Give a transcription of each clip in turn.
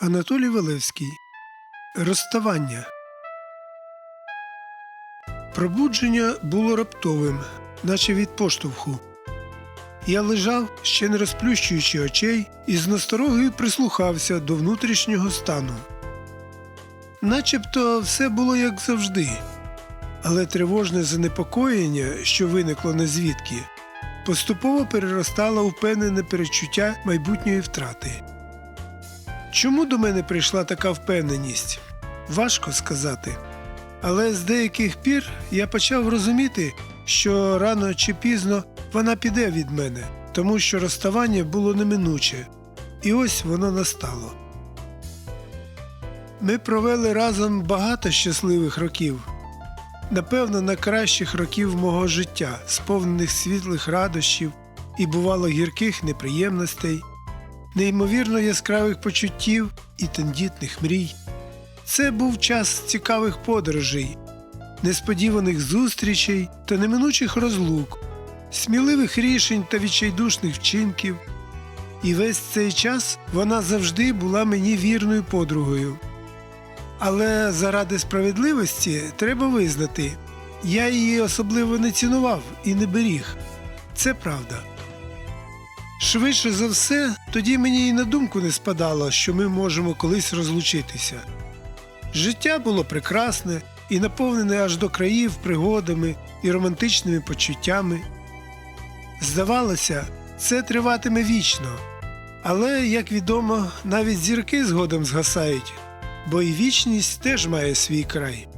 Анатолій Валевський. Розставання. Пробудження було раптовим, наче від поштовху. Я лежав, ще не розплющуючи очей, і з насторогою прислухався до внутрішнього стану. Начебто все було як завжди, але тривожне занепокоєння, що виникло незвідки, поступово переростало у впевнене перечуття майбутньої втрати. Чому до мене прийшла така впевненість? Важко сказати. Але з деяких пір я почав розуміти, що рано чи пізно вона піде від мене, тому що розставання було неминуче, і ось воно настало. Ми провели разом багато щасливих років, напевно, найкращих років мого життя, сповнених світлих радощів і бувало гірких неприємностей, неймовірно яскравих почуттів і тендітних мрій. Це був час цікавих подорожей, несподіваних зустрічей та неминучих розлук, сміливих рішень та відчайдушних вчинків. І весь цей час вона завжди була мені вірною подругою. Але заради справедливості треба визнати, я її особливо не цінував і не беріг. Це правда. Швидше за все, тоді мені і на думку не спадало, що ми можемо колись розлучитися. Життя було прекрасне і наповнене аж до країв пригодами і романтичними почуттями. Здавалося, це триватиме вічно. Але, як відомо, навіть зірки згодом згасають, бо і вічність теж має свій край.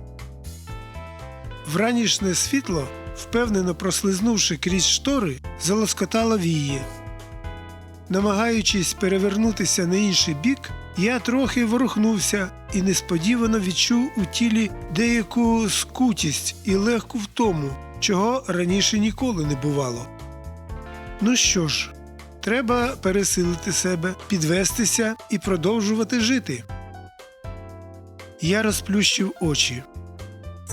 Вранішнє світло, впевнено прослизнувши крізь штори, залоскотало вії. Намагаючись перевернутися на інший бік, я трохи ворухнувся і несподівано відчув у тілі деяку скутість і легку втому, чого раніше ніколи не бувало. Ну що ж, треба пересилити себе, підвестися і продовжувати жити. Я розплющив очі.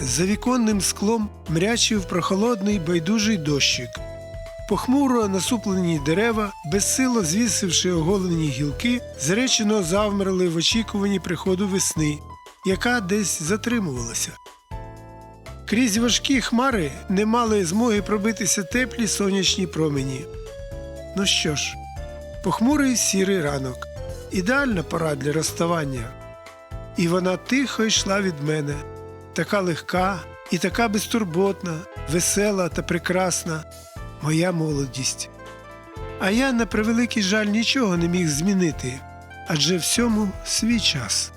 За віконним склом мрячив прохолодний байдужий дощик. Похмуро насуплені дерева, безсило звісивши оголені гілки, зречено завмерли в очікуванні приходу весни, яка десь затримувалася. Крізь важкі хмари не мали змоги пробитися теплі сонячні промені. Ну що ж, похмурий сірий ранок, ідеальна пора для розставання. І вона тихо йшла від мене, така легка і така безтурботна, весела та прекрасна, моя молодість. А я, на превеликий жаль, нічого не міг змінити, адже всьому свій час.